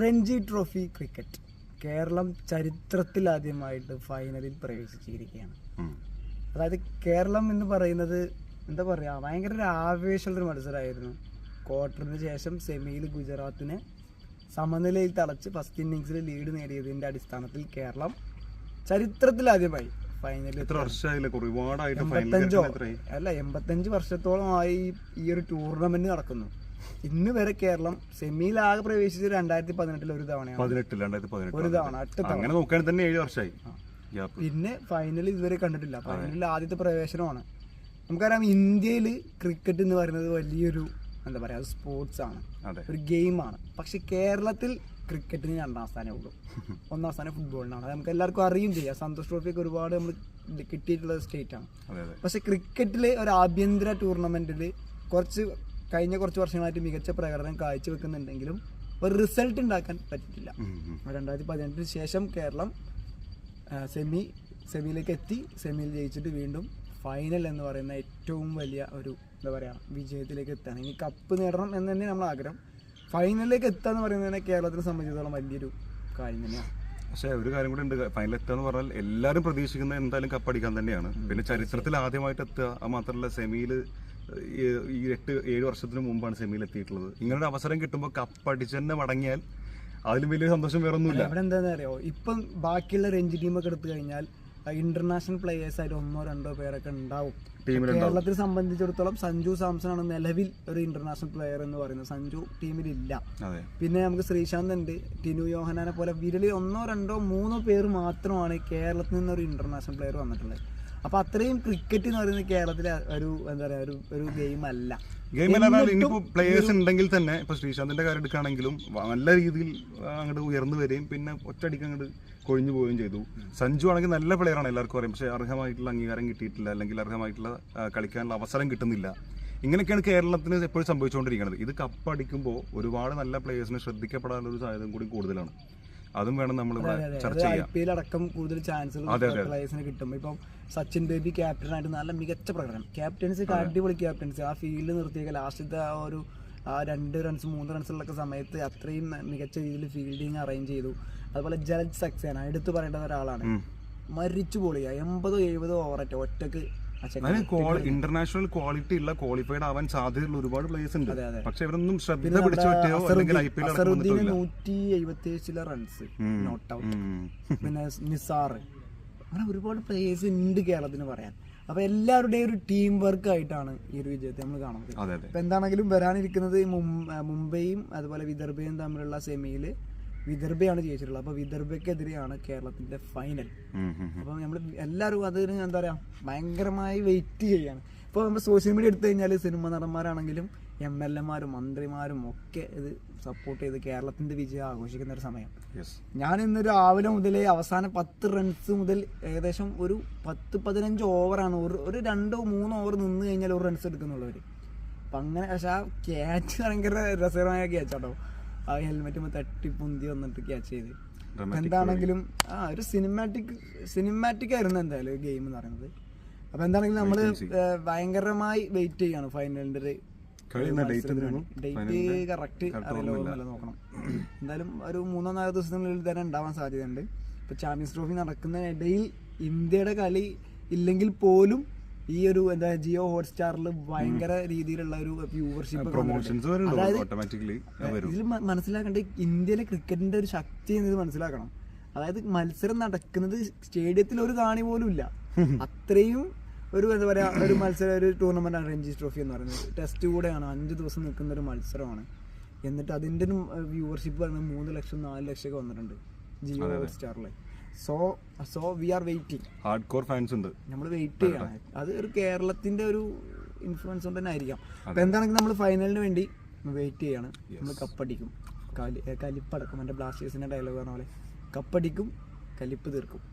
Ranji trophy cricket. Keralam ചരിത്രത്തിൽ ആദ്യമായിട്ട് ഫൈനലിൽ പ്രവേശിച്ചിരിക്കുകയാണ്. അതായത് കേരളം എന്ന് പറയുന്നത് എന്താ പറയുക ഭയങ്കര ഒരു ആവേശമുള്ളൊരു മത്സരമായിരുന്നു. ക്വാർട്ടറിന് ശേഷം സെമിയിൽ ഗുജറാത്തിനെ സമനിലയിൽ തളച്ച് ഫസ്റ്റ് ഇന്നിങ്സിൽ ലീഡ് നേടിയതിന്റെ അടിസ്ഥാനത്തിൽ കേരളം ചരിത്രത്തിൽ ആദ്യമായി ഫൈനലിൽ എൺപത്തഞ്ചോ അല്ല എൺപത്തഞ്ച് വർഷത്തോളമായി ഈ ഒരു ടൂർണമെന്റ് നടക്കുന്നു. ഇന്ന് വരെ കേരളം സെമിയിൽ ആകെ പ്രവേശിച്ചത് രണ്ടായിരത്തി പതിനെട്ടിൽ ഒരു തവണയാണ്. രണ്ടായിരത്തി ഒരു തവണ ഒറ്റ തവണ. അങ്ങനെ നോക്കുകയാണെങ്കിൽ തന്നെ ഏഴ് വർഷമായി. പിന്നെ ഫൈനൽ ഇതുവരെ കണ്ടിട്ടില്ല. ഫൈനലിൽ ആദ്യത്തെ പ്രവേശനമാണ്. നമുക്കറിയാം ഇന്ത്യയിൽ ക്രിക്കറ്റ് എന്ന് പറയുന്നത് വലിയൊരു എന്താ പറയാ സ്പോർട്സ് ആണ്. ഒരു ഗെയിമാണ് പക്ഷെ കേരളത്തിൽ ക്രിക്കറ്റിന് രണ്ടാം സ്ഥാനമേ ഉള്ളൂ. ഒന്നാം സ്ഥാനം ഫുട്ബോളിനാണ് അത് നമുക്ക് എല്ലാവർക്കും അറിയും ചെയ്യാം. സന്തോഷ് ട്രോഫിയൊക്കെ ഒരുപാട് നമ്മൾ കിട്ടിയിട്ടുള്ള സ്റ്റേറ്റ് ആണ്. പക്ഷെ ക്രിക്കറ്റിലെ ഒരു ആഭ്യന്തര ടൂർണമെന്റിൽ കുറച്ച് കഴിഞ്ഞ കുറച്ച് വർഷങ്ങളായിട്ട് മികച്ച പ്രകടനം കാഴ്ചവെക്കുന്നുണ്ടെങ്കിലും ഒരു റിസൾട്ട് ഉണ്ടാക്കാൻ പറ്റിയിട്ടില്ല. രണ്ടായിരത്തി പതിനെട്ടിന് ശേഷം കേരളം സെമി സെമിയിലേക്ക് എത്തി. സെമിയിൽ ജയിച്ചിട്ട് വീണ്ടും ഫൈനൽ എന്ന് പറയുന്ന ഏറ്റവും വലിയ ഒരു എന്താ പറയുക വിജയത്തിലേക്ക് എത്താണ് ഇനി കപ്പ് നേടണം എന്ന് തന്നെ നമ്മൾ ആഗ്രഹം. ഫൈനലിലേക്ക് എത്തുക എന്ന് പറയുന്നത് തന്നെ കേരളത്തിനെ സംബന്ധിച്ചിടത്തോളം വലിയൊരു കാര്യം തന്നെയാണ്. പക്ഷേ ഒരു കാര്യം കൂടെ ഉണ്ട്. ഫൈനൽ എത്തുക എന്ന് പറഞ്ഞാൽ എല്ലാവരും പ്രതീക്ഷിക്കുന്നത് എന്തായാലും കപ്പടിക്കാൻ തന്നെയാണ്. പിന്നെ ചരിത്രത്തിൽ ആദ്യമായിട്ട് എത്തുക അത് മാത്രമല്ല സെമിയിൽ ഈ എട്ട് ഏഴ് വർഷത്തിന് മുമ്പാണ് സെമിയിൽ എത്തിയിട്ടുള്ളത്. ഇങ്ങനൊരു അവസരം കിട്ടുമ്പോൾ കപ്പടിച്ച് തന്നെ മടങ്ങിയാൽ അതിലും വലിയ സന്തോഷം വേറെ ഒന്നുമില്ല ഇവിടെ എന്താണെന്ന് അറിയോ? ഇപ്പം ബാക്കിയുള്ള രഞ്ജി ടീമൊക്കെ എടുത്തു കഴിഞ്ഞാൽ ഇന്റർനാഷണൽ പ്ലേയേഴ്സ് ആയിട്ട് ഒന്നോ രണ്ടോ പേരൊക്കെ ഉണ്ടാവും. കേരളത്തിനെ കേരളത്തെ സംബന്ധിച്ചിടത്തോളം സഞ്ജു സാംസൺ ആണ് നിലവിൽ ഒരു ഇന്റർനാഷണൽ പ്ലെയർ എന്ന് പറയുന്നത്. സഞ്ജു ടീമിലില്ല പിന്നെ നമുക്ക് ശ്രീശാന്ത് ഉണ്ട്. ടിനു യോഹനാനെ പോലെ വിരലിൽ ഒന്നോ രണ്ടോ മൂന്നോ പേര് മാത്രമാണ് കേരളത്തിൽ നിന്ന് ഒരു ഇന്റർനാഷണൽ പ്ലെയർ വന്നിട്ടുള്ളത്. അപ്പൊ അത്രയും ക്രിക്കറ്റ് എന്ന് പറയുന്നത് കേരളത്തിലെ ഒരു എന്താ പറയാ ഒരു ഒരു ഗെയിം അല്ല. ഗെയിം ഇനിയിപ്പോ പ്ലേയേഴ്സ് ഉണ്ടെങ്കിൽ തന്നെ ഇപ്പൊ ശ്രീശാന്തിന്റെ കാര്യം എടുക്കുകയാണെങ്കിലും നല്ല രീതിയിൽ അങ്ങോട്ട് ഉയർന്നു വരികയും പിന്നെ ഒറ്റയടിക്ക് അങ്ങോട്ട് കൊഴിഞ്ഞു പോവുകയും ചെയ്തു. സഞ്ജു ആണെങ്കിൽ നല്ല പ്ലെയർ ആണ് എല്ലാവർക്കും അറിയാം. പക്ഷേ അർഹമായിട്ടുള്ള അംഗീകാരം കിട്ടിയിട്ടില്ല. അല്ലെങ്കിൽ അർഹമായിട്ടുള്ള കളിക്കാനുള്ള അവസരം കിട്ടുന്നില്ല. ഇങ്ങനെയൊക്കെയാണ് കേരളത്തിന് എപ്പോഴും സംഭവിച്ചുകൊണ്ടിരിക്കുന്നത്. ഇത് കപ്പടിക്കുമ്പോൾ ഒരുപാട് നല്ല പ്ലേയേഴ്സിനെ ശ്രദ്ധിക്കപ്പെടാനുള്ള ഒരു സാധ്യത കൂടി കൂടുതലാണ്. അതും വേണം നമ്മൾ ചർച്ച ചെയ്യാം ഐ പി എൽ അടക്കം കൂടുതൽ ചാൻസുകൾ. കിട്ടും. ഇപ്പം സച്ചിൻ ബേബി ക്യാപ്റ്റൻ ആയിട്ട് നല്ല മികച്ച പ്രകടനം. ക്യാപ്റ്റൻസി അടിപൊളി ക്യാപ്റ്റൻസി. ആ ഫീൽഡ് നിർത്തിയേക്ക ലാസ്റ്റത്തെ ആ ഒരു ആ രണ്ട് റൺസ് മൂന്ന് റൺസിലൊക്കെ സമയത്ത് അത്രയും മികച്ച രീതിയിൽ ഫീൽഡിങ് അറേഞ്ച് ചെയ്തു. അതുപോലെ ജലജ് സക്സേന എടുത്തു പറയേണ്ട ഒരാളാണ്. മരിച്ചു പോളിയ. എൺപതോ എഴുപതോ ഓവറൊക്കെ ഒറ്റയ്ക്ക് ഇന്റർനാഷണൽ ക്വാളിറ്റി ഉള്ള ക്വാളിഫൈഡ് ആവാൻ സാധ്യതയുള്ള ഒരുപാട് പ്ലേയേഴ്സ് ഉണ്ട്. പക്ഷെ ഇവരൊന്നും ശ്രദ്ധ പിടിച്ചു പറ്റിയോ അല്ലെങ്കിൽ ഐ പി എൽ അസറുദ്ദീന് നൂറ്റി എഴുപത്തി ചില റൺസ് നോട്ട് ഔട്ട് പിന്നെ നിസാർ. അങ്ങനെ ഒരുപാട് പ്ലേയേഴ്സ് ഉണ്ട് കേരളത്തിന് പറയാൻ. അപ്പൊ എല്ലാവരുടെയും ഒരു ടീം വർക്ക് ആയിട്ടാണ് ഈ ഒരു വിജയത്തെ നമ്മൾ കാണുന്നത്. അപ്പൊ എന്താണെങ്കിലും വരാനിരിക്കുന്നത് മുംബൈയും അതുപോലെ വിദർഭയും തമ്മിലുള്ള സെമിയിൽ വിദർഭയാണ് ജയിച്ചിട്ടുള്ളത്. അപ്പൊ വിദർഭയ്ക്കെതിരെയാണ് കേരളത്തിന്റെ ഫൈനൽ അപ്പോൾ. നമ്മൾ എല്ലാവരും അതിന് എന്താ പറയാ ഭയങ്കരമായി വെയിറ്റ് ചെയ്യാണ്. ഇപ്പോൾ നമ്മൾ സോഷ്യൽ മീഡിയ എടുത്തു കഴിഞ്ഞാൽ സിനിമ നടന്മാരാണെങ്കിലും എം എൽ എമാരും മന്ത്രിമാരും ഒക്കെ ഇത് സപ്പോർട്ട് ചെയ്ത് കേരളത്തിന്റെ വിജയം ആഘോഷിക്കുന്ന ഒരു സമയം. ഞാൻ ഇന്ന് രാവിലെ മുതലേ അവസാന പത്ത് റൺസ് മുതൽ ഏകദേശം ഒരു പത്ത് പതിനഞ്ച് ഓവറാണ് ഒരു ഒരു രണ്ടോ മൂന്നോ ഓവർ നിന്ന് കഴിഞ്ഞാൽ ഒരു റൺസ് എടുക്കുന്നുള്ളവർ അപ്പം അങ്ങനെ പക്ഷെ ആ ക്യാച്ച് ഭയങ്കര രസകരമായ ക്യാച്ചാട്ടോ ആ ഹെൽമെറ്റ് തട്ടി പൊന്തി വന്നിട്ട് ക്യാച്ച് ചെയ്ത്. എന്താണെങ്കിലും ആ ഒരു സിനിമാറ്റിക് സിനിമാറ്റിക് ആയിരുന്നു എന്തായാലും ഗെയിം എന്ന് പറയുന്നത്. അപ്പൊ എന്താണെങ്കിലും നമ്മൾ ഭയങ്കരമായി വെയിറ്റ് ചെയ്യാണ് ഫൈനലിന്റെ ഒരു? ഡേറ്റ് കറക്റ്റ് അറിയില്ല നോക്കണം. എന്തായാലും ഒരു മൂന്നോ നാലോ ദിവസത്തിനുള്ളിൽ തന്നെ ഉണ്ടാവാൻ സാധ്യതയുണ്ട്. ഇപ്പൊ ചാമ്പ്യൻസ് ട്രോഫി നടക്കുന്ന ഇടയിൽ ഇന്ത്യയുടെ കളി ഇല്ലെങ്കിൽ പോലും ഈ ഒരു എന്താ ജിയോ ഹോട്ട്സ്റ്റാറിൽ ഭയങ്കര രീതിയിലുള്ള ഒരു വ്യൂവർഷിപ്പ് പ്രൊമോഷൻസ് അതായത് ഇതിൽ മനസ്സിലാക്കേണ്ട ഇന്ത്യയിലെ ക്രിക്കറ്റിന്റെ ഒരു ശക്തി എന്നത് മനസ്സിലാക്കണം. അതായത് മത്സരം നടക്കുന്നത് സ്റ്റേഡിയത്തിൽ ഒരു കാണി പോലും ഇല്ല. അത്രയും ഒരു എന്താ പറയാ ഒരു മത്സരം ഒരു ടൂർണമെന്റ് ആണ് രഞ്ജി ട്രോഫി എന്ന് പറയുന്നത്. ടെസ്റ്റ് കൂടെയാണ് അഞ്ച് ദിവസം നിൽക്കുന്ന ഒരു മത്സരമാണ്. എന്നിട്ട് അതിന്റെ വ്യൂവർഷിപ്പ് പറയുന്നത് മൂന്ന് ലക്ഷം നാല് ലക്ഷം ഒക്കെ വന്നിട്ടുണ്ട് Jio സ്റ്റാറിൽ so so we are waiting hard core fans ഉണ്ട്. നമ്മൾ വെയിറ്റ് ചെയ്യണം. അത് ഒരു കേരളത്തിന്റെ ഒരു ഇൻഫ്ലുവൻസ് കൊണ്ട് തന്നെ ആയിരിക്കാം. അപ്പൊ എന്താണെങ്കിലും നമ്മൾ ഫൈനലിന് വേണ്ടി വെയിറ്റ് ചെയ്യാണ്. നമ്മൾ കപ്പടിക്കും. കലി കലിപ്പടക്കും. എന്റെ ബ്ലാസ്റ്റേഴ്സിന്റെ ഡയലോഗ് പറഞ്ഞ പോലെ. കപ്പടിക്കും കലിപ്പ് തീർക്കും.